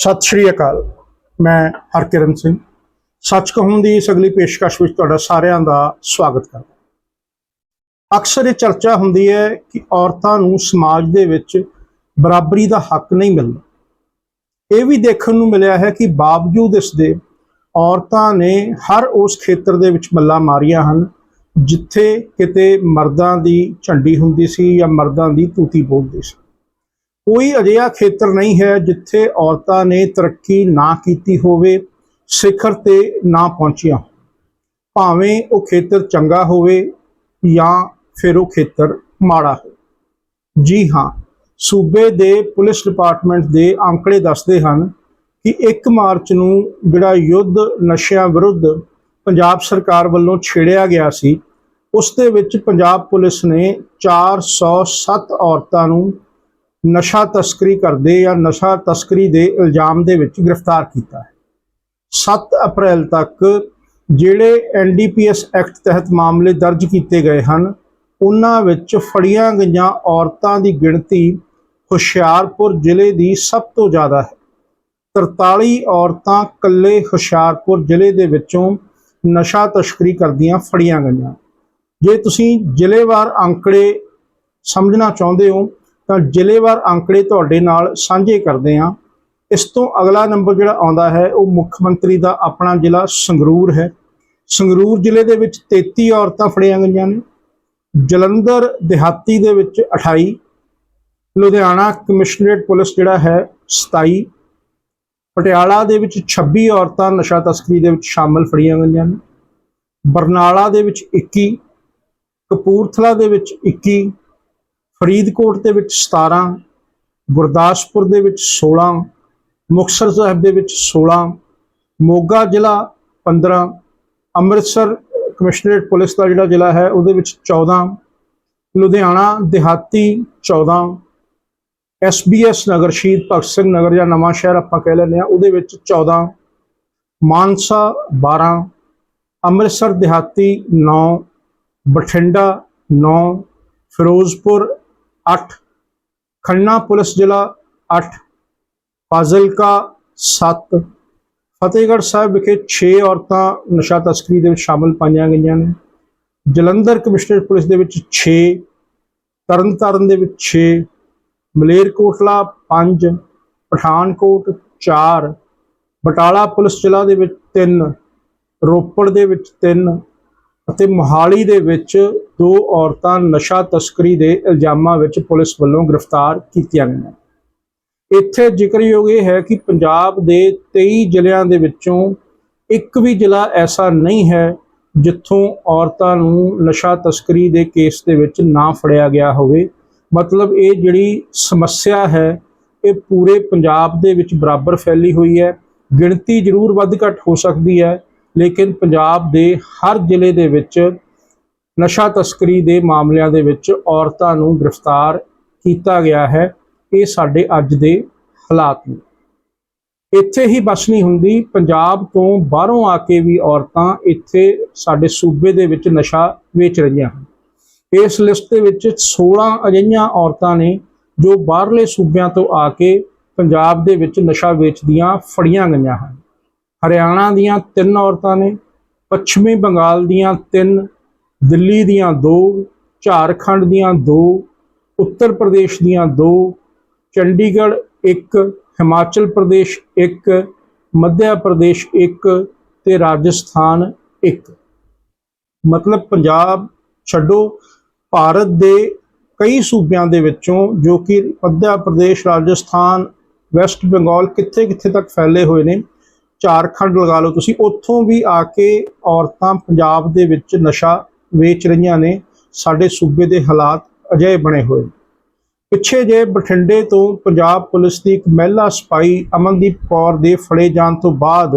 ਸਤਿ ਸ਼੍ਰੀ ਅਕਾਲ। ਮੈਂ ਹਰਕਿਰਨ ਸਿੰਘ। ਸੱਚ ਕਹੂੰ ਦੀ ਇਸ ਅਗਲੀ ਪੇਸ਼ਕਸ਼ ਵਿੱਚ ਤੁਹਾਡਾ ਸਾਰਿਆਂ ਦਾ ਸਵਾਗਤ ਕਰਦਾ ਅਕਸਰ ਇਹ ਚਰਚਾ ਹੁੰਦੀ ਹੈ ਕਿ ਔਰਤਾਂ ਨੂੰ ਸਮਾਜ ਦੇ ਵਿੱਚ ਬਰਾਬਰੀ ਦਾ ਹੱਕ ਨਹੀਂ ਮਿਲਦਾ। ਇਹ ਵੀ ਦੇਖਣ ਨੂੰ ਮਿਲਿਆ ਹੈ ਕਿ ਬਾਵਜੂਦ ਇਸ ਦੇ ਔਰਤਾਂ ਨੇ ਹਰ ਉਸ ਖੇਤਰ ਦੇ ਵਿੱਚ ਮੱਲਾ ਮਾਰੀਆਂ ਹਨ, ਜਿੱਥੇ ਕਿਤੇ ਮਰਦਾਂ ਦੀ ਝੰਡੀ ਹੁੰਦੀ ਸੀ ਜਾਂ ਮਰਦਾਂ ਦੀ ਤੂਤੀ ਬੋਲਦੀ ਸੀ। ਕੋਈ ਅਜਿਹਾ ਖੇਤਰ ਨਹੀਂ ਹੈ ਜਿੱਥੇ ਔਰਤਾਂ ਨੇ ਤਰੱਕੀ ਨਾ ਕੀਤੀ ਹੋਵੇ, ਸਿਖਰ ਤੇ ਨਾ ਪਹੁੰਚੀਆਂ। ਭਾਵੇਂ ਉਹ ਖੇਤਰ ਚੰਗਾ ਹੋਵੇ ਜਾਂ ਫਿਰ ਉਹ ਖੇਤਰ ਮਾੜਾ ਹੋਵੇ। ਜੀ ਹਾਂ, ਸੂਬੇ ਦੇ ਪੁਲਿਸ ਡਿਪਾਰਟਮੈਂਟ ਦੇ ਅੰਕੜੇ ਦੱਸਦੇ ਹਨ ਕਿ 1 ਮਾਰਚ ਨੂੰ ਜਿਹੜਾ ਯੁੱਧ ਨਸ਼ਿਆਂ ਵਿਰੁੱਧ ਪੰਜਾਬ ਸਰਕਾਰ ਵੱਲੋਂ ਛੇੜਿਆ ਗਿਆ ਸੀ, ਉਸ ਦੇ ਵਿੱਚ ਪੰਜਾਬ ਪੁਲਿਸ ਨੇ 407 ਔਰਤਾਂ ਨੂੰ ਨਸ਼ਾ ਤਸਕਰੀ ਕਰਦੇ ਜਾਂ ਨਸ਼ਾ ਤਸਕਰੀ ਦੇ ਇਲਜ਼ਾਮ ਦੇ ਵਿੱਚ ਗ੍ਰਿਫਤਾਰ ਕੀਤਾ ਹੈ। 7 ਅਪ੍ਰੈਲ ਤੱਕ ਜਿਹੜੇ ਐਨਡੀਪੀਐਸ ਐਕਟ ਤਹਿਤ ਮਾਮਲੇ ਦਰਜ ਕੀਤੇ ਗਏ ਹਨ, ਉਹਨਾਂ ਵਿੱਚ ਫੜੀਆਂ ਗਈਆਂ ਔਰਤਾਂ ਦੀ ਗਿਣਤੀ ਹੁਸ਼ਿਆਰਪੁਰ ਜ਼ਿਲ੍ਹੇ ਦੀ ਸਭ ਤੋਂ ਜ਼ਿਆਦਾ ਹੈ। 43 ਔਰਤਾਂ ਕੱਲੇ ਹੁਸ਼ਿਆਰਪੁਰ ਜ਼ਿਲ੍ਹੇ ਦੇ ਵਿੱਚੋਂ ਨਸ਼ਾ ਤਸਕਰੀ ਕਰਦੀਆਂ ਫੜੀਆਂ ਗਈਆਂ। ਜੇ ਤੁਸੀਂ ਜ਼ਿਲ੍ਹੇਵਾਰ ਅੰਕੜੇ ਸਮਝਣਾ ਚਾਹੁੰਦੇ ਹੋ ਤਾਂ ਜ਼ਿਲ੍ਹੇਵਾਰ ਅੰਕੜੇ ਤੁਹਾਡੇ ਨਾਲ ਸਾਂਝੇ ਕਰਦੇ ਹਾਂ। ਇਸ ਤੋਂ ਅਗਲਾ ਨੰਬਰ ਜਿਹੜਾ ਆਉਂਦਾ ਹੈ, ਉਹ ਮੁੱਖ ਮੰਤਰੀ ਦਾ ਆਪਣਾ ਜ਼ਿਲ੍ਹਾ ਸੰਗਰੂਰ ਹੈ। ਸੰਗਰੂਰ ਜ਼ਿਲ੍ਹੇ ਦੇ ਵਿੱਚ 33 ਔਰਤਾਂ ਫੜੀਆਂ ਗਈਆਂ ਨੇ। ਜਲੰਧਰ ਦਿਹਾਤੀ ਦੇ ਵਿੱਚ 28 ਲੁਧਿਆਣਾ ਕਮਿਸ਼ਨਰੇਟ ਪੁਲਿਸ ਜਿਹੜਾ ਹੈ 27 ਪਟਿਆਲਾ ਦੇ ਵਿੱਚ 26 ਔਰਤਾਂ ਨਸ਼ਾ ਤਸਕਰੀ ਦੇ ਵਿੱਚ ਸ਼ਾਮਲ ਫੜੀਆਂ ਗਈਆਂ ਨੇ। ਬਰਨਾਲਾ ਦੇ ਵਿੱਚ 21 ਕਪੂਰਥਲਾ ਦੇ ਵਿੱਚ 21 ਫਰੀਦਕੋਟ ਦੇ ਵਿੱਚ 17 ਗੁਰਦਾਸਪੁਰ ਦੇ ਵਿੱਚ 16 ਮੁਕਤਸਰ ਸਾਹਿਬ ਦੇ ਵਿੱਚ 16 ਮੋਗਾ ਜ਼ਿਲ੍ਹਾ 15 ਅੰਮ੍ਰਿਤਸਰ ਕਮਿਸ਼ਨਰੇਟ ਪੁਲਿਸ ਦਾ ਜਿਹੜਾ ਜ਼ਿਲ੍ਹਾ ਹੈ ਉਹਦੇ ਵਿੱਚ 14 ਲੁਧਿਆਣਾ, ਦਿਹਾਤੀ 14 ਐਸਬੀਐਸ ਨਗਰ, ਸ਼ਹੀਦ ਭਗਤ ਸਿੰਘ ਨਗਰ ਜਾਂ ਨਵਾਂ ਸ਼ਹਿਰ ਆਪਾਂ ਕਹਿ ਲੈਂਦੇ ਆ ਉਹਦੇ ਵਿੱਚ 14 ਮਾਨਸਾ 12 ਅੰਮ੍ਰਿਤਸਰ ਦਿਹਾਤੀ 9 ਬਠਿੰਡਾ 9 ਫਿਰੋਜ਼ਪੁਰ 8 ਖੰਨਾ ਪੁਲਿਸ ਜ਼ਿਲ੍ਹਾ 8 ਫਾਜ਼ਿਲਕਾ 7 ਫਤਿਹਗੜ੍ਹ ਸਾਹਿਬ ਵਿਖੇ 6 ਔਰਤਾਂ ਨਸ਼ਾ ਤਸਕਰੀ ਦੇ ਵਿੱਚ ਸ਼ਾਮਲ ਪਾਈਆਂ ਗਈਆਂ ਨੇ। ਜਲੰਧਰ ਕਮਿਸ਼ਨਰ ਪੁਲਿਸ ਦੇ ਵਿੱਚ 6 ਤਰਨਤਾਰਨ ਦੇ ਵਿੱਚ 6 ਮਲੇਰਕੋਟਲਾ 5 ਪਠਾਨਕੋਟ 4 ਬਟਾਲਾ ਪੁਲਿਸ ਜ਼ਿਲ੍ਹਾ ਦੇ ਵਿੱਚ 3 ਰੋਪੜ ਦੇ ਵਿੱਚ 3 ਅਤੇ ਮੋਹਾਲੀ ਦੇ ਵਿੱਚ ਦੋ ਔਰਤਾਂ ਨਸ਼ਾ ਤਸਕਰੀ ਦੇ ਇਲਜ਼ਾਮਾਂ ਵਿੱਚ ਪੁਲਿਸ ਵੱਲੋਂ ਗ੍ਰਿਫਤਾਰ ਕੀਤੀਆਂ ਗਈਆਂ। ਇੱਥੇ ਜ਼ਿਕਰਯੋਗ ਇਹ ਹੈ ਕਿ ਪੰਜਾਬ ਦੇ 23 ਜ਼ਿਲ੍ਹਿਆਂ ਦੇ ਵਿੱਚੋਂ ਇੱਕ ਵੀ ਜ਼ਿਲ੍ਹਾ ਐਸਾ ਨਹੀਂ ਹੈ ਜਿੱਥੋਂ ਔਰਤਾਂ ਨੂੰ ਨਸ਼ਾ ਤਸਕਰੀ ਦੇ ਕੇਸ ਦੇ ਵਿੱਚ ਨਾ ਫੜਿਆ ਗਿਆ ਹੋਵੇ। ਮਤਲਬ ਇਹ ਜਿਹੜੀ ਸਮੱਸਿਆ ਹੈ, ਇਹ ਪੂਰੇ ਪੰਜਾਬ ਦੇ ਵਿੱਚ ਬਰਾਬਰ ਫੈਲੀ ਹੋਈ ਹੈ। ਗਿਣਤੀ ਜ਼ਰੂਰ ਵੱਧ ਘੱਟ ਹੋ ਸਕਦੀ ਹੈ। ਲੇਕਿਨ ਪੰਜਾਬ ਦੇ ਹਰ ਜ਼ਿਲ੍ਹੇ ਦੇ ਵਿੱਚ ਨਸ਼ਾ ਤਸਕਰੀ ਦੇ ਮਾਮਲਿਆਂ ਦੇ ਵਿੱਚ ਔਰਤਾਂ ਨੂੰ ਗ੍ਰਿਫਤਾਰ ਕੀਤਾ ਗਿਆ ਹੈ, ਇਹ ਸਾਡੇ ਅੱਜ ਦੇ ਹਾਲਾਤ ਨੇ। ਇੱਥੇ ਹੀ ਬਸ ਨਹੀਂ ਹੁੰਦੀ, ਪੰਜਾਬ ਤੋਂ ਬਾਹਰੋਂ ਆ ਕੇ ਵੀ ਔਰਤਾਂ ਇੱਥੇ ਸਾਡੇ ਸੂਬੇ ਦੇ ਵਿੱਚ ਨਸ਼ਾ ਵੇਚ ਰਹੀਆਂ ਹਨ। ਇਸ ਲਿਸਟ ਦੇ ਵਿੱਚ 16 ਅਜਿਹੀਆਂ ਔਰਤਾਂ ਨੇ ਜੋ ਬਾਹਰਲੇ ਸੂਬਿਆਂ ਤੋਂ ਆ ਕੇ ਪੰਜਾਬ ਦੇ ਵਿੱਚ ਨਸ਼ਾ ਵੇਚਦੀਆਂ ਫੜੀਆਂ ਗਈਆਂ ਹਨ। ਹਰਿਆਣਾ ਦੀਆਂ ਤਿੰਨ ਔਰਤਾਂ ਨੇ, ਪੱਛਮੀ ਬੰਗਾਲ ਦੀਆਂ ਤਿੰਨ, ਦਿੱਲੀ ਦੀਆਂ ਦੋ, ਝਾਰਖੰਡ ਦੀਆਂ ਦੋ, ਉੱਤਰ ਪ੍ਰਦੇਸ਼ ਦੀਆਂ ਦੋ, ਚੰਡੀਗੜ੍ਹ ਇੱਕ, ਹਿਮਾਚਲ ਪ੍ਰਦੇਸ਼ ਇੱਕ ਮੱਧ ਪ੍ਰਦੇਸ਼ ਇੱਕ ਤੇ ਰਾਜਸਥਾਨ ਇੱਕ। ਮਤਲਬ ਪੰਜਾਬ ਛੱਡੋ, ਭਾਰਤ ਦੇ ਕਈ ਸੂਬਿਆਂ ਦੇ ਵਿੱਚੋਂ ਜੋ ਕਿ ਮੱਧ ਪ੍ਰਦੇਸ਼, ਰਾਜਸਥਾਨ, ਵੈਸਟ ਬੰਗਾਲ ਕਿੱਥੇ ਕਿੱਥੇ ਤੱਕ ਫੈਲੇ ਹੋਏ ਨੇ ਝਾਰਖੰਡ ਲਗਾ ਲਓ। ਤੁਸੀਂ ਉੱਥੋਂ ਵੀ ਆ ਕੇ ਔਰਤਾਂ ਪੰਜਾਬ ਦੇ ਵਿੱਚ ਨਸ਼ਾ ਵੇਚ ਰਹੀਆਂ ਨੇ। ਸਾਡੇ ਸੂਬੇ ਦੇ ਹਾਲਾਤ ਅਜਿਹੇ ਬਣੇ ਹੋਏ ਨੇ। ਪਿੱਛੇ ਜੇ ਬਠਿੰਡੇ ਤੋਂ ਪੰਜਾਬ ਪੁਲਿਸ ਦੀ ਇੱਕ ਮਹਿਲਾ ਸਿਪਾਹੀ ਅਮਨਦੀਪ ਕੌਰ ਦੇ ਫੜੇ ਜਾਣ ਤੋਂ ਬਾਅਦ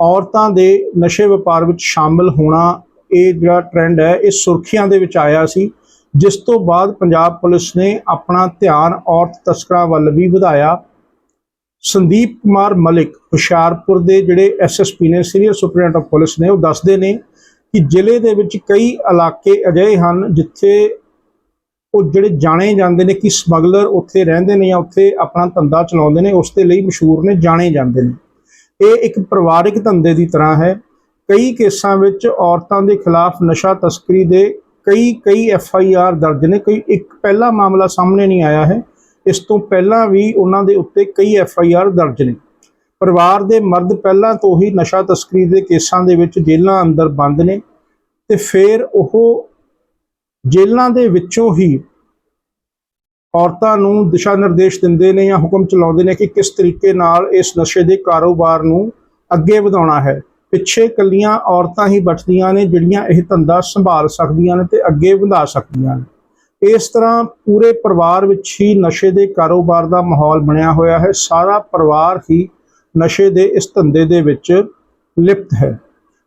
ਔਰਤਾਂ ਦੇ ਨਸ਼ੇ ਵਪਾਰ ਵਿੱਚ ਸ਼ਾਮਲ ਹੋਣਾ ਇਹ ਜਿਹੜਾ ਟ੍ਰੈਂਡ ਹੈ, ਇਹ ਸੁਰਖੀਆਂ ਦੇ ਵਿੱਚ ਆਇਆ ਸੀ। ਜਿਸ ਤੋਂ ਬਾਅਦ ਪੰਜਾਬ ਪੁਲਿਸ ਨੇ ਆਪਣਾ ਧਿਆਨ ਔਰਤ ਤਸਕਰਾਂ ਵੱਲ ਵੀ ਵਧਾਇਆ। ਸੰਦੀਪ ਕੁਮਾਰ ਮਲਿਕ ਹੁਸ਼ਿਆਰਪੁਰ ਦੇ ਜਿਹੜੇ ਐਸਐਸਪੀ ਨੇ ਸੀਨੀਅਰ ਸੁਪਰਡੈਂਟ ਆਫ ਪੁਲਿਸ ਨੇ, ਉਹ ਦੱਸਦੇ ਨੇ ਕਿ ਜ਼ਿਲ੍ਹੇ ਦੇ ਵਿੱਚ ਕਈ ਇਲਾਕੇ ਅਜਿਹੇ ਹਨ ਜਿੱਥੇ ਉਹ ਜਿਹੜੇ ਜਾਣੇ ਜਾਂਦੇ ਨੇ, ਕਿ ਸਮਗਲਰ ਉੱਥੇ ਰਹਿੰਦੇ ਨੇ ਜਾਂ ਉੱਥੇ ਆਪਣਾ ਧੰਦਾ ਚਲਾਉਂਦੇ ਨੇ, ਉਸ ਦੇ ਲਈ ਮਸ਼ਹੂਰ ਨੇ, ਜਾਣੇ ਜਾਂਦੇ ਨੇ। ਇਹ ਇੱਕ ਪਰਿਵਾਰਿਕ ਧੰਦੇ ਦੀ ਤਰ੍ਹਾਂ ਹੈ। ਕਈ ਕੇਸਾਂ ਵਿੱਚ ਔਰਤਾਂ ਦੇ ਖਿਲਾਫ ਨਸ਼ਾ ਤਸਕਰੀ ਦੇ ਕਈ ਕਈ ਐਫ ਆਈ ਆਰ ਦਰਜ ਨੇ, ਕੋਈ ਇੱਕ ਪਹਿਲਾ ਮਾਮਲਾ ਸਾਹਮਣੇ ਨਹੀਂ ਆਇਆ ਹੈ। ਇਸ ਤੋਂ ਪਹਿਲਾਂ ਵੀ ਉਹਨਾਂ ਦੇ ਉੱਤੇ ਕਈ ਐਫ ਆਈ ਆਰ ਦਰਜ ਨੇ। ਪਰਿਵਾਰ ਦੇ ਮਰਦ ਪਹਿਲਾਂ ਤੋਂ ਹੀ ਨਸ਼ਾ ਤਸਕਰੀ ਦੇ ਕੇਸਾਂ ਦੇ ਵਿੱਚ ਜੇਲ੍ਹਾਂ ਅੰਦਰ ਬੰਦ ਨੇ ਤੇ ਫਿਰ ਉਹ ਜੇਲ੍ਹਾਂ ਦੇ ਵਿੱਚੋਂ ਹੀ ਔਰਤਾਂ ਨੂੰ ਦਿਸ਼ਾ ਨਿਰਦੇਸ਼ ਦਿੰਦੇ ਨੇ ਜਾਂ ਹੁਕਮ ਚਲਾਉਂਦੇ ਨੇ ਕਿ ਕਿਸ ਤਰੀਕੇ ਨਾਲ ਇਸ ਨਸ਼ੇ ਦੇ ਕਾਰੋਬਾਰ ਨੂੰ ਅੱਗੇ ਵਧਾਉਣਾ ਹੈ। ਪਿੱਛੇ ਕੱਲੀਆਂ ਔਰਤਾਂ ਹੀ ਬਚਦੀਆਂ ਨੇ ਜਿਹੜੀਆਂ ਇਹ ਧੰਦਾ ਸੰਭਾਲ ਸਕਦੀਆਂ ਨੇ ਤੇ ਅੱਗੇ ਵਧਾ ਸਕਦੀਆਂ ਨੇ। ਇਸ ਤਰ੍ਹਾਂ ਪੂਰੇ ਪਰਿਵਾਰ ਵਿੱਚ ਹੀ ਨਸ਼ੇ ਦੇ ਕਾਰੋਬਾਰ ਦਾ ਮਾਹੌਲ ਬਣਿਆ ਹੋਇਆ ਹੈ। ਸਾਰਾ ਪਰਿਵਾਰ ਹੀ ਨਸ਼ੇ ਦੇ ਇਸ ਧੰਦੇ ਦੇ ਵਿੱਚ ਲਿਪਤ ਹੈ।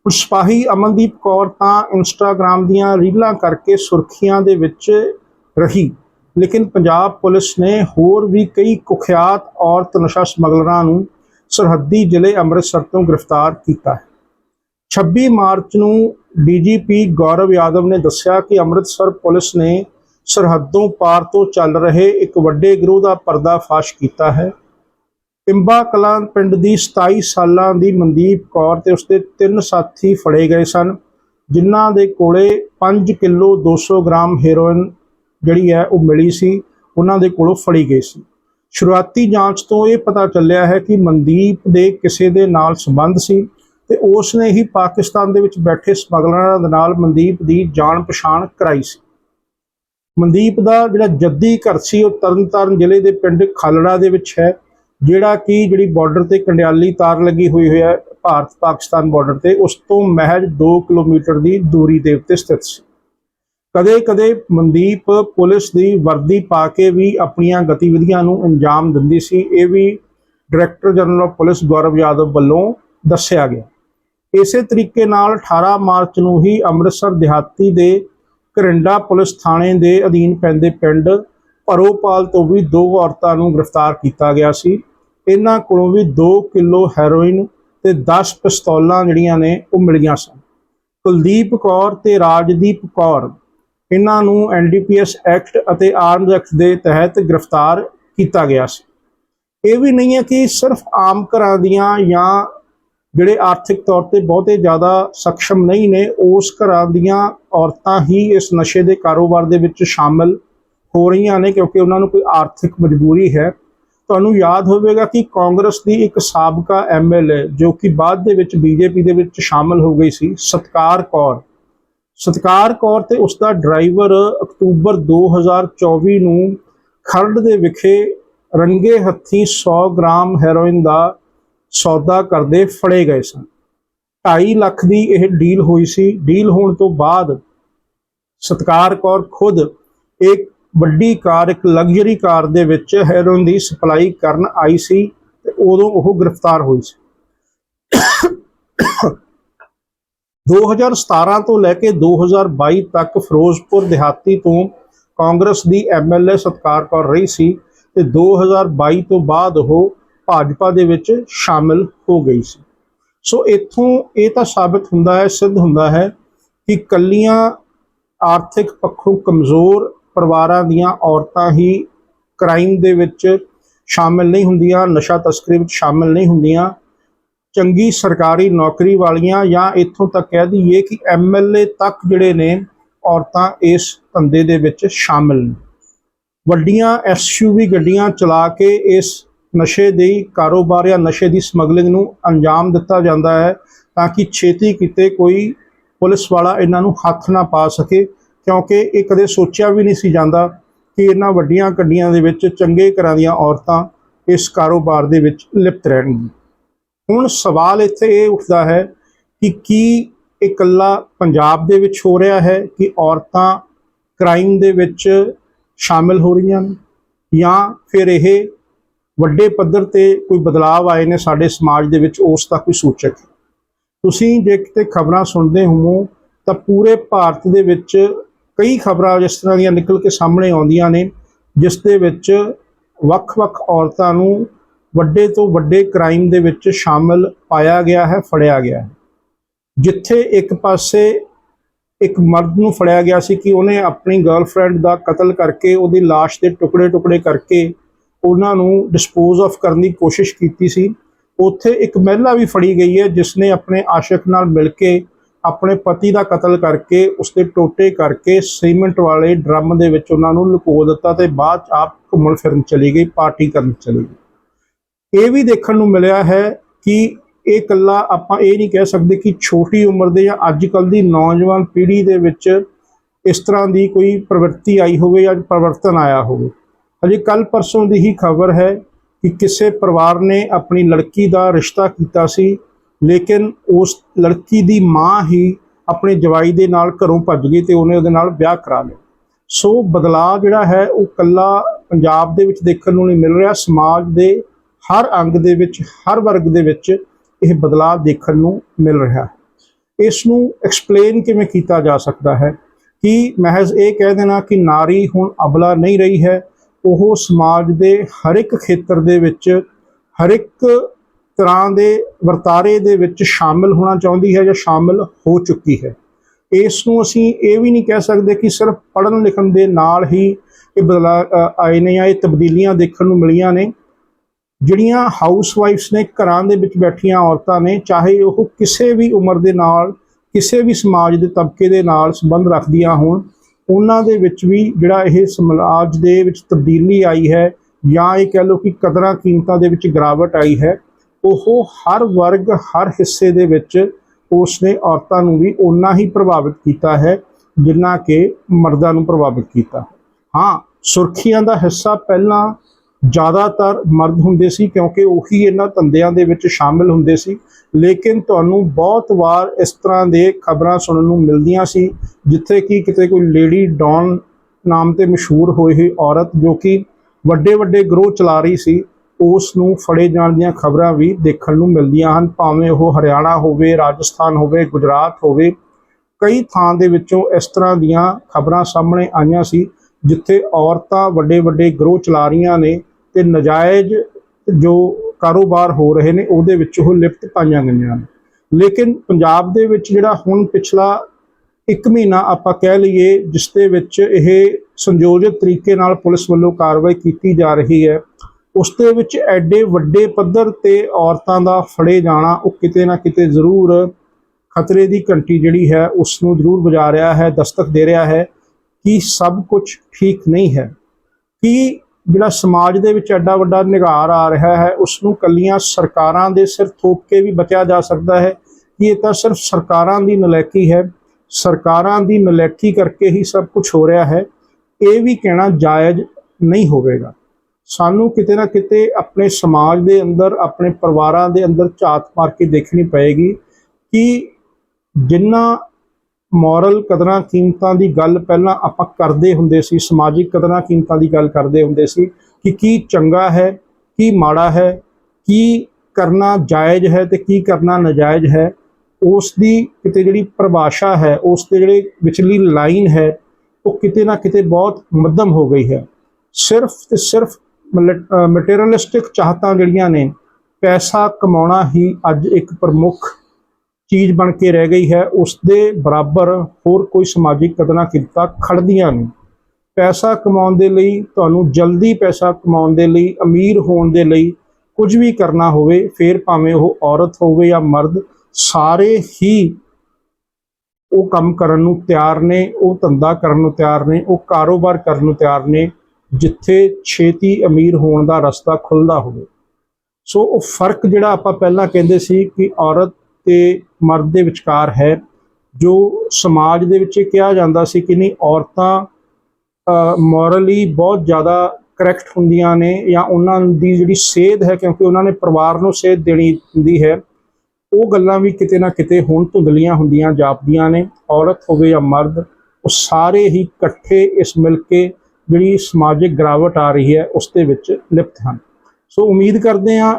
ਸਿਪਾਹੀ ਅਮਨਦੀਪ ਕੌਰ ਤਾਂ ਇੰਸਟਾਗ੍ਰam ਦੀਆਂ ਰੀਲਾਂ ਕਰਕੇ ਸੁਰਖੀਆਂ ਦੇ ਵਿੱਚ ਰਹੀ, ਲੇਕਿਨ ਪੰਜਾਬ ਪੁਲਿਸ ਨੇ ਹੋਰ ਵੀ ਕਈ ਕੁਖਿਆਤ ਔਰਤ ਨਸ਼ਾ ਸਮਗਲਰਾਂ ਨੂੰ ਸਰਹੱਦੀ ਜ਼ਿਲ੍ਹੇ ਅੰਮ੍ਰਿਤਸਰ ਤੋਂ ਗ੍ਰਿਫਤਾਰ ਕੀਤਾ ਹੈ। 26 ਮਾਰਚ ਨੂੰ ਡੀਜੀਪੀ ਗੌਰਵ ਯਾਦਵ ਨੇ ਦੱਸਿਆ ਕਿ ਅੰਮ੍ਰਿਤਸਰ ਪੁਲਿਸ ਨੇ ਸਰਹੱਦੋਂ ਪਾਰ ਤੋਂ ਚੱਲ ਰਹੇ ਇੱਕ ਵੱਡੇ ਗਿਰੋਹ ਦਾ ਪਰਦਾਫਾਸ਼ ਕੀਤਾ ਹੈ। ਟਿੰਬਾ ਕਲਾਂ ਪਿੰਡ ਦੀ 27 ਸਾਲਾਂ ਦੀ ਮਨਦੀਪ ਕੌਰ ਤੇ ਉਸਦੇ ਤਿੰਨ ਸਾਥੀ ਫੜੇ ਗਏ ਸਨ, ਜਿਨ੍ਹਾਂ ਦੇ ਕੋਲੇ 5 ਕਿਲੋ 200 ਗ੍ਰਾਮ ਹੈਰੋਇਨ ਜਿਹੜੀ ਹੈ ਉਹ ਮਿਲੀ ਸੀ, ਉਹਨਾਂ ਦੇ ਕੋਲੋਂ ਫੜੀ ਗਈ ਸੀ। ਸ਼ੁਰੂਆਤੀ ਜਾਂਚ ਤੋਂ ਇਹ ਪਤਾ ਚੱਲਿਆ ਹੈ ਕਿ ਮਨਦੀਪ ਦੇ ਕਿਸੇ ਦੇ ਨਾਲ ਸੰਬੰਧ ਸੀ ਤੇ ਉਸ ਨੇ ਹੀ ਪਾਕਿਸਤਾਨ ਦੇ ਵਿੱਚ ਬੈਠੇ ਸਮਗਲਰਾਂ ਦੇ ਨਾਲ ਮਨਦੀਪ ਦੀ ਜਾਣ ਪਛਾਣ ਕਰਾਈ ਸੀ। ਮਨਦੀਪ ਦਾ ਜਿਹੜਾ ਜੱਦੀ ਘਰ ਸੀ, ਉਹ ਤਰਨਤਾਰਨ ਜ਼ਿਲ੍ਹੇ ਦੇ ਪਿੰਡ ਖਾਲੜਾ ਦੇ ਵਿੱਚ ਹੈ, ਜਿਹੜਾ ਕਿ ਜਿਹੜੀ ਬਾਰਡਰ ਤੇ ਕੰਡਿਆਲੀ ਤਾਰ ਲੱਗੀ ਹੋਈ ਹੋਈ ਹੈ, ਭਾਰਤ ਪਾਕਿਸਤਾਨ ਬਾਰਡਰ ਤੇ, ਉਸ ਤੋਂ ਮਹਿਜ 2 ਕਿਲੋਮੀਟਰ ਦੀ ਦੂਰੀ ਦੇ ਉੱਤੇ ਸਥਿਤ ਸੀ। ਕਦੇ-ਕਦੇ ਮਨਦੀਪ ਪੁਲਿਸ ਦੀ ਵਰਦੀ ਪਾ ਕੇ ਵੀ ਆਪਣੀਆਂ ਗਤੀਵਿਧੀਆਂ ਨੂੰ ਅੰਜਾਮ ਦਿੰਦੀ ਸੀ, ਇਹ ਵੀ director general of police Gaurav Yadav ਵੱਲੋਂ ਦੱਸਿਆ ਗਿਆ। ਇਸੇ ਤਰੀਕੇ ਨਾਲ 18 ਮਾਰਚ ਨੂੰ ਹੀ ਅੰਮ੍ਰਿਤਸਰ ਦਿਹਾਤੀ ਦੇ ਘਰਿੰਡਾ ਪੁਲਿਸ ਥਾਣੇ ਦੇ ਅਧੀਨ ਪੈਂਦੇ ਪਿੰਡ ਭਰੋਪਾਲ ਤੋਂ ਵੀ ਦੋ ਔਰਤਾਂ ਨੂੰ ਗ੍ਰਿਫਤਾਰ ਕੀਤਾ ਗਿਆ ਸੀ। ਇਹਨਾਂ ਕੋਲੋਂ ਵੀ 2 ਕਿਲੋ ਹੈਰੋਇਨ ਤੇ 10 ਪਿਸਤੌਲਾਂ ਜਿਹੜੀਆਂ ਨੇ ਉਹ ਮਿਲੀਆਂ ਸਨ। ਕੁਲਦੀਪ ਕੌਰ ਤੇ ਰਾਜਦੀਪ ਕੌਰ ਇਹਨਾਂ ਨੂੰ ਐਨਡੀਪੀਐਸ ਐਕਟ ਅਤੇ ਆਰਮਜ਼ ਐਕਟ ਦੇ ਤਹਿਤ ਗ੍ਰਿਫਤਾਰ ਕੀਤਾ ਗਿਆ ਸੀ। ਇਹ ਵੀ ਨਹੀਂ ਹੈ ਕਿ ਸਿਰਫ ਆਮ ਘਰਾਂ ਦੀਆਂ ਜਾਂ ਜਿਹੜੇ ਆਰਥਿਕ ਤੌਰ ਤੇ ਬਹੁਤੇ ਜ਼ਿਆਦਾ ਸક્ષਮ ਨਹੀਂ ਨੇ, ਉਸ ਘਰਾਂ ਦੀਆਂ ਔਰਤਾਂ ਹੀ ਇਸ ਨਸ਼ੇ ਦੇ ਕਾਰੋਬਾਰ ਦੇ ਵਿੱਚ ਸ਼ਾਮਲ ਹੋ ਰਹੀਆਂ ਨੇ ਕਿਉਂਕਿ ਉਹਨਾਂ ਨੂੰ ਕੋਈ ਆਰਥਿਕ ਮਜਬੂਰੀ ਹੈ। ਤੁਹਾਨੂੰ ਯਾਦ ਹੋਵੇਗਾ ਕਿ ਕਾਂਗਰਸ ਦੀ ਇੱਕ ਸਾਬਕਾ ਐਮਐਲਏ ਜੋ ਕਿ ਬਾਅਦ ਦੇ ਵਿੱਚ ਬੀਜੇਪੀ ਦੇ ਵਿੱਚ ਸ਼ਾਮਲ ਹੋ ਗਈ ਸੀ, ਸਤਕਾਰ ਕੌਰ। ਸਤਕਾਰ ਕੌਰ ਤੇ ਉਸ ਦਾ ਡਰਾਈਵਰ ਅਕਤੂਬਰ 2024 ਨੂੰ ਖਰੜ ਦੇ ਵਿਖੇ ਰੰਗੇ ਹੱਥੀ 100 ਗ੍ਰਾਮ ਹੈਰੋਇਨ ਦਾ ਸੌਦਾ ਕਰਦੇ ਫੜੇ ਗਏ ਸਨ। 2.5 ਲੱਖ ਦੀ ਇਹ ਡੀਲ ਹੋਈ ਸੀ। ਡੀਲ ਹੋਣ ਤੋਂ ਬਾਅਦ ਸਤਕਾਰ ਕੌਰ ਖੁਦ ਇੱਕ ਵੱਡੀ ਕਾਰ, ਇੱਕ ਲਗਜ਼ਰੀ ਕਾਰ ਦੇ ਵਿੱਚ ਹੈਰੋਇਨ ਦੀ ਸਪਲਾਈ ਕਰਨ ਆਈ ਸੀ ਤੇ ਉਦੋਂ ਉਹ ਗ੍ਰਿਫਤਾਰ ਹੋਈ ਸੀ। 2017 ਤੋਂ ਲੈ ਕੇ 2022 ਤੱਕ ਫਿਰੋਜ਼ਪੁਰ ਦਿਹਾਤੀ ਤੋਂ ਕਾਂਗਰਸ ਦੀ ਐਮਐਲਏ ਸਤਕਾਰ ਕੌਰ ਰਹੀ ਸੀ ਤੇ 2022 ਤੋਂ ਬਾਅਦ ਉਹ ਭਾਜਪਾ ਦੇ ਵਿੱਚ ਸ਼ਾਮਿਲ ਹੋ ਗਈ ਸੀ। ਸੋ ਇੱਥੋਂ ਇਹ ਤਾਂ ਸਾਬਤ ਹੁੰਦਾ ਹੈ, ਸਿੱਧ ਹੁੰਦਾ ਹੈ ਕਿ ਕੱਲੀਆਂ ਆਰਥਿਕ ਪੱਖੋਂ ਕਮਜ਼ੋਰ ਪਰਿਵਾਰਾਂ ਦੀਆਂ ਔਰਤਾਂ ਹੀ ਕ੍ਰਾਈਮ ਦੇ ਵਿੱਚ ਸ਼ਾਮਿਲ ਨਹੀਂ ਹੁੰਦੀਆਂ, ਨਸ਼ਾ ਤਸਕਰੀ ਵਿੱਚ ਸ਼ਾਮਿਲ ਨਹੀਂ ਹੁੰਦੀਆਂ। ਚੰਗੀ ਸਰਕਾਰੀ ਨੌਕਰੀ ਵਾਲੀਆਂ ਜਾਂ ਇੱਥੋਂ ਤੱਕ ਕਹਿ ਦਈਏ ਕਿ ਐਮਐਲਏ ਤੱਕ ਜਿਹੜੇ ਨੇ, ਔਰਤਾਂ ਇਸ ਧੰਦੇ ਦੇ ਵਿੱਚ ਸ਼ਾਮਿਲ ਨੇ। ਵੱਡੀਆਂ ਐਸਯੂਵੀ ਗੱਡੀਆਂ ਚਲਾ ਕੇ ਇਸ ਨਸ਼ੇ ਦੇ ਕਾਰੋਬਾਰ ਜਾਂ ਨਸ਼ੇ ਦੀ ਸਮਗਲਿੰਗ ਨੂੰ ਅੰਜਾਮ ਦਿੱਤਾ ਜਾਂਦਾ ਹੈ ਤਾਂ ਕਿ ਛੇਤੀ ਕਿਤੇ ਕੋਈ ਪੁਲਿਸ ਵਾਲਾ ਇਹਨਾਂ ਨੂੰ ਹੱਥ ਨਾ ਪਾ ਸਕੇ, ਕਿਉਂਕਿ ਇਹ ਕਦੇ ਸੋਚਿਆ ਵੀ ਨਹੀਂ ਸੀ ਜਾਂਦਾ ਕਿ ਇਹਨਾਂ ਵੱਡੀਆਂ ਗੱਡੀਆਂ ਦੇ ਵਿੱਚ ਚੰਗੇ ਘਰਾਂ ਦੀਆਂ ਔਰਤਾਂ ਇਸ ਕਾਰੋਬਾਰ ਦੇ ਵਿੱਚ ਲਿਪਤ ਰਹਿਣਗੀਆਂ। ਹੁਣ ਸਵਾਲ ਇੱਥੇ ਇਹ ਉੱਠਦਾ ਹੈ ਕਿ ਕੀ ਇਹ ਇਕੱਲਾ ਪੰਜਾਬ ਦੇ ਵਿੱਚ ਹੋ ਰਿਹਾ ਹੈ ਕਿ ਔਰਤਾਂ ਕ੍ਰਾਈਮ ਦੇ ਵਿੱਚ ਸ਼ਾਮਿਲ ਹੋ ਰਹੀਆਂ ਨੇ ਜਾਂ ਫਿਰ ਇਹ ਵੱਡੇ ਪੱਧਰ ਤੇ ਕੋਈ ਬਦਲਾਅ ਆਏ ਨੇ ਸਾਡੇ ਸਮਾਜ ਦੇ ਵਿੱਚ, ਉਸ ਦਾ ਕੋਈ ਸੂਚਕ ਹੈ ਤੁਸੀਂ ਜੇ ਕਿਤੇ ਖਬਰਾਂ ਸੁਣਦੇ ਹੋਵੋ, ਤਾਂ ਪੂਰੇ ਭਾਰਤ ਦੇ ਵਿੱਚ ਕਈ ਖਬਰਾਂ ਜਿਸ ਤਰ੍ਹਾਂ ਦੀਆਂ ਨਿਕਲ ਕੇ ਸਾਹਮਣੇ ਆਉਂਦੀਆਂ ਨੇ, ਜਿਸ ਦੇ ਵਿੱਚ ਵੱਖ-ਵੱਖ ਔਰਤਾਂ ਨੂੰ ਵੱਡੇ ਤੋਂ ਵੱਡੇ ਕ੍ਰਾਈਮ ਦੇ ਵਿੱਚ ਸ਼ਾਮਲ ਪਾਇਆ ਗਿਆ ਹੈ, ਫੜਿਆ ਗਿਆ ਹੈ। ਜਿੱਥੇ ਇੱਕ ਪਾਸੇ ਇੱਕ ਮਰਦ ਨੂੰ ਫੜਿਆ ਗਿਆ ਸੀ ਕਿ ਉਹਨੇ ਆਪਣੀ ਗਰਲਫ੍ਰੈਂਡ ਦਾ ਕਤਲ ਕਰਕੇ ਉਹਦੀ ਲਾਸ਼ ਦੇ ਟੁਕੜੇ-ਟੁਕੜੇ ਕਰਕੇ ਉਹਨਾਂ ਨੂੰ ਡਿਸਪੋਜ਼ ਆਫ ਕਰਨ ਦੀ ਕੋਸ਼ਿਸ਼ ਕੀਤੀ ਸੀ। ਉੱਥੇ ਇੱਕ ਮਹਿਲਾ ਵੀ ਫੜੀ ਗਈ ਹੈ ਜਿਸ ਨੇ ਆਪਣੇ ਆਸ਼ਿਕ ਨਾਲ ਮਿਲ ਕੇ ਆਪਣੇ ਪਤੀ ਦਾ ਕਤਲ ਕਰਕੇ ਉਸਦੇ ਟੋਟੇ ਕਰਕੇ ਸੀਮੈਂਟ ਵਾਲੇ ਡਰਮ ਦੇ ਵਿੱਚ ਉਹਨਾਂ ਨੂੰ ਲੁਕੋ ਦਿੱਤਾ ਤੇ ਬਾਅਦ 'ਚ ਆਪ ਘੁੰਮਣ ਫਿਰਨ ਚਲੀ ਗਈ, ਪਾਰਟੀ ਕਰਨ ਚਲੀ ਗਈ। ਇਹ ਵੀ ਦੇਖਣ ਨੂੰ ਮਿਲਿਆ ਹੈ ਕਿ ਇਹ ਇਕੱਲਾ ਆਪਾਂ ਇਹ ਨਹੀਂ ਕਹਿ ਸਕਦੇ ਕਿ ਛੋਟੀ ਉਮਰ ਦੇ ਜਾਂ ਅੱਜ ਕੱਲ ਦੀ ਨੌਜਵਾਨ ਪੀੜ੍ਹੀ ਦੇ ਵਿੱਚ ਇਸ ਤਰ੍ਹਾਂ ਦੀ ਕੋਈ ਪ੍ਰਵਿਰਤੀ ਆਈ ਹੋਵੇ ਜਾਂ ਪਰਿਵਰਤਨ ਆਇਆ ਹੋਵੇ। ਅਜੇ ਕੱਲ ਪਰਸੋਂ ਦੀ ਹੀ ਖਬਰ ਹੈ ਕਿ ਕਿਸੇ ਪਰਿਵਾਰ ਨੇ ਆਪਣੀ ਲੜਕੀ ਦਾ ਰਿਸ਼ਤਾ ਕੀਤਾ ਸੀ, ਲੇਕਿਨ ਉਸ ਲੜਕੀ ਦੀ ਮਾਂ ਹੀ ਆਪਣੇ ਜਵਾਈ ਦੇ ਨਾਲ ਘਰੋਂ ਭੱਜ ਗਈ ਤੇ ਉਹਨੇ ਉਹਦੇ ਨਾਲ ਵਿਆਹ ਕਰਾ ਲਿਆ। ਸੋ ਬਦਲਾਅ ਜਿਹੜਾ ਹੈ ਉਹ ਕੱਲਾ ਪੰਜਾਬ ਦੇ ਵਿੱਚ ਦੇਖਣ ਨੂੰ ਨਹੀਂ ਮਿਲ ਰਿਹਾ, ਸਮਾਜ ਦੇ ਹਰ ਅੰਗ ਦੇ ਵਿੱਚ, ਹਰ ਵਰਗ ਦੇ ਵਿੱਚ ਇਹ ਬਦਲਾਅ ਦੇਖਣ ਨੂੰ ਮਿਲ ਰਿਹਾ। ਹੈ ਇਸ ਨੂੰ ਐਕਸਪਲੇਨ ਕਿਵੇਂ ਕੀਤਾ ਜਾ ਸਕਦਾ ਹੈ? ਕਿ ਮਹਿਜ਼ ਇਹ ਕਹਿ ਦੇਣਾ ਕਿ ਨਾਰੀ ਹੁਣ ਅਬਲਾ ਨਹੀਂ ਰਹੀ ਹੈ ਉਹ ਸਮਾਜ ਦੇ ਹਰ ਇੱਕ ਖੇਤਰ ਦੇ ਵਿੱਚ, ਹਰ ਇੱਕ ਤਰ੍ਹਾਂ ਦੇ ਵਰਤਾਰੇ ਦੇ ਵਿੱਚ ਸ਼ਾਮਿਲ ਹੋਣਾ ਚਾਹੁੰਦੀ ਹੈ ਜਾਂ ਸ਼ਾਮਿਲ ਹੋ ਚੁੱਕੀ ਹੈ। ਇਸ ਨੂੰ ਅਸੀਂ ਇਹ ਵੀ ਨਹੀਂ ਕਹਿ ਸਕਦੇ ਕਿ ਸਿਰਫ ਪੜ੍ਹਨ ਲਿਖਣ ਦੇ ਨਾਲ ਹੀ ਇਹ ਬਦਲਾਅ ਆਏ ਨੇ ਜਾਂ ਇਹ ਤਬਦੀਲੀਆਂ ਦੇਖਣ ਨੂੰ ਮਿਲੀਆਂ ਨੇ। ਜਿਹੜੀਆਂ ਹਾਊਸ ਵਾਈਫਸ ਨੇ, ਘਰਾਂ ਦੇ ਵਿੱਚ ਬੈਠੀਆਂ ਔਰਤਾਂ ਨੇ, ਚਾਹੇ ਉਹ ਕਿਸੇ ਵੀ ਉਮਰ ਦੇ ਨਾਲ, ਕਿਸੇ ਵੀ ਸਮਾਜ ਦੇ ਤਬਕੇ ਦੇ ਨਾਲ ਸੰਬੰਧ ਰੱਖਦੀਆਂ ਹੋਣ ਉਹਨਾਂ ਦੇ ਵਿੱਚ ਵੀ ਜਿਹੜਾ ਇਹ ਸਮਾਜ ਦੇ ਵਿੱਚ ਤਬਦੀਲੀ ਆਈ ਹੈ ਜਾਂ ਇਹ ਕਹਿ ਲਓ ਕਿ ਕਦਰਾਂ ਕੀਮਤਾਂ ਦੇ ਵਿੱਚ ਗਿਰਾਵਟ ਆਈ ਹੈ, ਉਹ ਹਰ ਵਰਗ, ਹਰ ਹਿੱਸੇ ਦੇ ਵਿੱਚ ਉਸ ਨੇ ਔਰਤਾਂ ਨੂੰ ਵੀ ਓਨਾ ਹੀ ਪ੍ਰਭਾਵਿਤ ਕੀਤਾ ਹੈ ਜਿੰਨਾ ਕਿ ਮਰਦਾਂ ਨੂੰ ਪ੍ਰਭਾਵਿਤ ਕੀਤਾ। ਹਾਂ, ਸੁਰਖੀਆਂ ਦਾ ਹਿੱਸਾ ਪਹਿਲਾਂ ਜ਼ਿਆਦਾਤਰ ਮਰਦ ਹੁੰਦੇ ਸੀ ਕਿਉਂਕਿ ਉਹੀ ਇਹਨਾਂ ਧੰਦਿਆਂ ਦੇ ਵਿੱਚ ਸ਼ਾਮਿਲ ਹੁੰਦੇ ਸੀ। ਲੇਕਿਨ ਤੁਹਾਨੂੰ ਬਹੁਤ ਵਾਰ ਇਸ ਤਰ੍ਹਾਂ ਦੇ ਖਬਰਾਂ ਸੁਣਨ ਨੂੰ ਮਿਲਦੀਆਂ ਸੀ, ਜਿੱਥੇ ਕਿ ਕਿਤੇ ਕੋਈ ਲੇਡੀ ਡੌਨ ਨਾਮ ਤੇ ਮਸ਼ਹੂਰ ਹੋਈ ਹੋਈ ਔਰਤ ਜੋ ਕਿ ਵੱਡੇ ਵੱਡੇ ਗਰੋਹ ਚਲਾ ਰਹੀ ਸੀ, ਉਸ ਨੂੰ ਫੜੇ ਜਾਣ ਦੀਆਂ ਖਬਰਾਂ ਵੀ ਦੇਖਣ ਨੂੰ ਮਿਲਦੀਆਂ ਹਨ। ਭਾਵੇਂ ਉਹ ਹਰਿਆਣਾ ਹੋਵੇ, ਰਾਜਸਥਾਨ ਹੋਵੇ, ਗੁਜਰਾਤ ਹੋਵੇ, ਕਈ ਥਾਂ ਦੇ ਵਿੱਚੋਂ ਇਸ ਤਰ੍ਹਾਂ ਦੀਆਂ ਖਬਰਾਂ ਸਾਹਮਣੇ ਆਈਆਂ ਸੀ, ਜਿੱਥੇ ਔਰਤਾਂ ਵੱਡੇ ਵੱਡੇ ਗਰੋਹ ਚਲਾ ਰਹੀਆਂ ਨੇ। ਤੇ ਨਜਾਇਜ਼ ਜੋ ਕਾਰੋਬਾਰ ਹੋ ਰਹੇ ਨੇ, ਉਹਦੇ ਵਿੱਚ ਉਹ ਲਿਪਤ ਪਾਈਆਂ ਗਈਆਂ ਨੇ। ਲੇਕਿਨ ਪੰਜਾਬ ਦੇ ਵਿੱਚ ਜਿਹੜਾ ਹੁਣ ਪਿਛਲਾ ਇੱਕ ਮਹੀਨਾ ਆਪਾਂ ਕਹਿ ਲਈਏ, ਜਿਸ ਦੇ ਵਿੱਚ ਇਹ ਸੰਯੋਜਿਤ ਤਰੀਕੇ ਨਾਲ ਪੁਲਿਸ ਵੱਲੋਂ ਕਾਰਵਾਈ ਕੀਤੀ ਜਾ ਰਹੀ ਹੈ, ਉਸ ਦੇ ਵਿੱਚ ਐਡੇ ਵੱਡੇ ਪੱਧਰ ਤੇ ਔਰਤਾਂ ਦਾ ਫੜੇ ਜਾਣਾ, ਉਹ ਕਿਤੇ ਨਾ ਕਿਤੇ ਜ਼ਰੂਰ ਖਤਰੇ ਦੀ ਘੰਟੀ ਜਿਹੜੀ ਹੈ, ਉਸ ਨੂੰ ਜ਼ਰੂਰ ਵਜਾ ਰਿਹਾ ਹੈ, ਦਸਤਕ ਦੇ ਰਿਹਾ ਹੈ ਕਿ ਸਭ ਕੁਝ ਠੀਕ ਨਹੀਂ ਹੈ। ਕਿ ਜਿਹੜਾ ਸਮਾਜ ਦੇ ਵਿੱਚ ਐਡਾ ਵੱਡਾ ਨਿਗਾਰ ਆ ਰਿਹਾ ਹੈ ਉਸ ਨੂੰ ਕੱਲੀਆਂ ਸਰਕਾਰਾਂ ਦੇ ਸਿਰ ਥੋਪ ਕੇ ਵੀ ਬਚਿਆ ਜਾ ਸਕਦਾ ਹੈ। ਕਿ ਇਹ ਤਾਂ ਸਿਰਫ ਸਰਕਾਰਾਂ ਦੀ ਨਲਾਇਕੀ ਹੈ। ਸਰਕਾਰਾਂ ਦੀ ਨਲਾਇਕੀ ਕਰਕੇ ਹੀ ਸਭ ਕੁਝ ਹੋ ਰਿਹਾ ਹੈ। ਇਹ ਵੀ ਕਹਿਣਾ ਜਾਇਜ਼ ਨਹੀਂ ਹੋਵੇਗਾ। ਸਾਨੂੰ ਕਿਤੇ ਨਾ ਕਿਤੇ ਆਪਣੇ ਸਮਾਜ ਦੇ ਅੰਦਰ, ਆਪਣੇ ਪਰਿਵਾਰਾਂ ਦੇ ਅੰਦਰ ਝਾਤ ਮਾਰ ਕੇ ਦੇਖਣੀ ਪਏਗੀ ਕਿ ਜਿੰਨਾ ਮੋਰਲ ਕਦਰਾਂ ਕੀਮਤਾਂ ਦੀ ਗੱਲ ਪਹਿਲਾਂ ਆਪਾਂ ਕਰਦੇ ਹੁੰਦੇ ਸੀ, ਸਮਾਜਿਕ ਕਦਰਾਂ ਕੀਮਤਾਂ ਦੀ ਗੱਲ ਕਰਦੇ ਹੁੰਦੇ ਸੀ ਕਿ ਕੀ ਚੰਗਾ ਹੈ, ਕੀ ਮਾੜਾ ਹੈ, ਕੀ ਕਰਨਾ ਜਾਇਜ਼ ਹੈ ਤੇ ਕੀ ਕਰਨਾ ਨਾਜਾਇਜ਼ ਹੈ। ਉਸ ਦੀ ਕਿਤੇ ਜਿਹੜੀ ਪਰਿਭਾਸ਼ਾ ਹੈ ਉਸ ਦੇ ਜਿਹੜੇ ਵਿਚਲੀ ਲਾਈਨ ਹੈ, ਉਹ ਕਿਤੇ ਨਾ ਕਿਤੇ ਬਹੁਤ ਮੱਧਮ ਹੋ ਗਈ ਹੈ। ਸਿਰਫ ਤੇ ਸਿਰਫ ਮਟੀਰੀਅਲਿਸਟਿਕ ਚਾਹਤਾਂ ਜਿਹੜੀਆਂ ਨੇ, ਪੈਸਾ ਕਮਾਉਣਾ ਹੀ ਅੱਜ ਇੱਕ ਪ੍ਰਮੁੱਖ ਚੀਜ਼ ਬਣ ਕੇ ਰਹਿ ਗਈ ਹੈ ਉਸ ਦੇ ਬਰਾਬਰ ਹੋਰ ਕੋਈ ਸਮਾਜਿਕ ਕਦਰਾਂ ਕੀਮਤਾਂ ਖੜਦੀਆਂ ਨਹੀਂ। ਪੈਸਾ ਕਮਾਉਣ ਦੇ ਲਈ ਤੁਹਾਨੂੰ ਜਲਦੀ ਪੈਸਾ ਕਮਾਉਣ ਦੇ ਲਈ, ਅਮੀਰ ਹੋਣ ਦੇ ਲਈ ਕੁਝ ਵੀ ਕਰਨਾ ਹੋਵੇ, ਫਿਰ ਭਾਵੇਂ ਉਹ ਔਰਤ ਹੋਵੇ ਜਾਂ ਮਰਦ, ਸਾਰੇ ਹੀ ਉਹ ਕੰਮ ਕਰਨ ਨੂੰ ਤਿਆਰ ਨੇ, ਉਹ ਧੰਦਾ ਕਰਨ ਨੂੰ ਤਿਆਰ ਨੇ, ਉਹ ਕਾਰੋਬਾਰ ਕਰਨ ਨੂੰ ਤਿਆਰ ਨੇ, ਜਿੱਥੇ ਛੇਤੀ ਅਮੀਰ ਹੋਣ ਦਾ ਰਸਤਾ ਖੁੱਲਦਾ ਹੋਵੇ। ਸੋ ਉਹ ਫ਼ਰਕ ਜਿਹੜਾ ਆਪਾਂ ਪਹਿਲਾਂ ਕਹਿੰਦੇ ਸੀ ਕਿ ਔਰਤ ਤੇ ਮਰਦ ਦੇ ਵਿਚਕਾਰ ਹੈ, ਜੋ ਸਮਾਜ ਦੇ ਵਿੱਚ ਇਹ ਕਿਹਾ ਜਾਂਦਾ ਸੀ ਕਿ ਨਹੀਂ, ਔਰਤਾਂ ਮੋਰਲੀ ਬਹੁਤ ਜ਼ਿਆਦਾ ਕਰੈਕਟ ਹੁੰਦੀਆਂ ਨੇ ਜਾਂ ਉਹਨਾਂ ਦੀ ਜਿਹੜੀ ਸੇਧ ਹੈ, ਕਿਉਂਕਿ ਉਹਨਾਂ ਨੇ ਪਰਿਵਾਰ ਨੂੰ ਸੇਧ ਦੇਣੀ ਹੁੰਦੀ ਹੈ, ਉਹ ਗੱਲਾਂ ਵੀ ਕਿਤੇ ਨਾ ਕਿਤੇ ਹੁਣ ਧੁੰਦਲੀਆਂ ਹੁੰਦੀਆਂ ਜਾਪਦੀਆਂ ਨੇ, ਔਰਤ ਹੋਵੇ ਜਾਂ ਮਰਦ, ਉਹ ਸਾਰੇ ਹੀ ਇਕੱਠੇ ਇਸ ਮਿਲ ਕੇ ਜਿਹੜੀ ਸਮਾਜਿਕ ਗਿਰਾਵਟ ਆ ਰਹੀ ਹੈ, ਉਸ ਦੇ ਵਿੱਚ ਲਿਪਤ ਹਨ। ਸੋ ਉਮੀਦ ਕਰਦੇ ਹਾਂ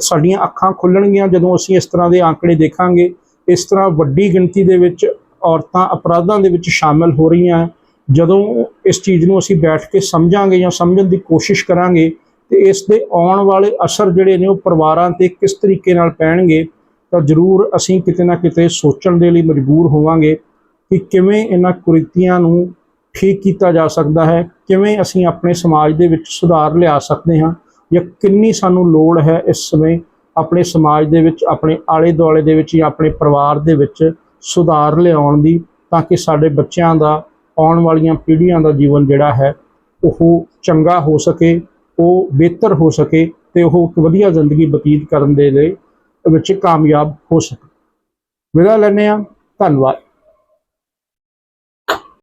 ਸਾਡੀਆਂ ਅੱਖਾਂ ਖੁੱਲਣਗੀਆਂ ਜਦੋਂ ਅਸੀਂ ਇਸ ਤਰ੍ਹਾਂ ਦੇ ਆંકੜੇ ਦੇਖਾਂਗੇ। ਇਸ ਤਰ੍ਹਾਂ ਵੱਡੀ ਗਿਣਤੀ ਦੇ ਵਿੱਚ ਔਰਤਾਂ ਅਪਰਾਧਾਂ ਦੇ ਵਿੱਚ ਸ਼ਾਮਲ ਹੋ ਰਹੀਆਂ ਜਦੋਂ ਇਸ ਚੀਜ਼ ਨੂੰ ਅਸੀਂ ਬੈਠ ਕੇ ਸਮਝਾਂਗੇ ਜਾਂ ਸਮਝਣ ਦੀ ਕੋਸ਼ਿਸ਼ ਕਰਾਂਗੇ ਤੇ ਇਸ ਦੇ ਆਉਣ ਵਾਲੇ ਅਸਰ ਜਿਹੜੇ ਨੇ ਉਹ ਪਰਿਵਾਰਾਂ ਤੇ ਕਿਸ ਤਰੀਕੇ ਨਾਲ ਪੈਣਗੇ, ਤਾਂ ਜ਼ਰੂਰ ਅਸੀਂ ਕਿਤੇ ਨਾ ਕਿਤੇ ਸੋਚਣ ਦੇ ਲਈ ਮਜਬੂਰ ਹੋਵਾਂਗੇ ਕਿ ਕਿਵੇਂ ਇਹਨਾਂ ਕੁਰੀਤੀਆਂ ਨੂੰ ਠੀਕ ਕੀਤਾ ਜਾ ਸਕਦਾ ਹੈ, ਕਿਵੇਂ ਅਸੀਂ ਆਪਣੇ ਸਮਾਜ ਦੇ ਵਿੱਚ ਸੁਧਾਰ ਲਿਆ ਸਕਦੇ ਹਾਂ। ਜਾਂ ਕਿੰਨੀ ਸਾਨੂੰ ਲੋੜ ਹੈ ਇਸ ਸਮੇਂ ਆਪਣੇ ਸਮਾਜ ਦੇ ਵਿੱਚ, ਆਪਣੇ ਆਲੇ ਦੁਆਲੇ ਦੇ ਵਿੱਚ ਜਾਂ ਆਪਣੇ ਪਰਿਵਾਰ ਦੇ ਵਿੱਚ ਸੁਧਾਰ ਲਿਆਉਣ ਦੀ, ਤਾਂ ਕਿ ਸਾਡੇ ਬੱਚਿਆਂ ਦਾ, ਆਉਣ ਵਾਲੀਆਂ ਪੀੜ੍ਹੀਆਂ ਦਾ ਜੀਵਨ ਜਿਹੜਾ ਹੈ, ਉਹ ਚੰਗਾ ਹੋ ਸਕੇ, ਉਹ ਬਿਹਤਰ ਹੋ ਸਕੇ ਤੇ ਉਹ ਇੱਕ ਵਧੀਆ ਜ਼ਿੰਦਗੀ ਬਤੀਤ ਕਰਨ ਦੇ ਲਈ ਵਿੱਚ ਕਾਮਯਾਬ ਹੋ ਸਕੇ। ਵਿਦਾ ਲੈਂਦੇ ਹਾਂ। ਧੰਨਵਾਦ।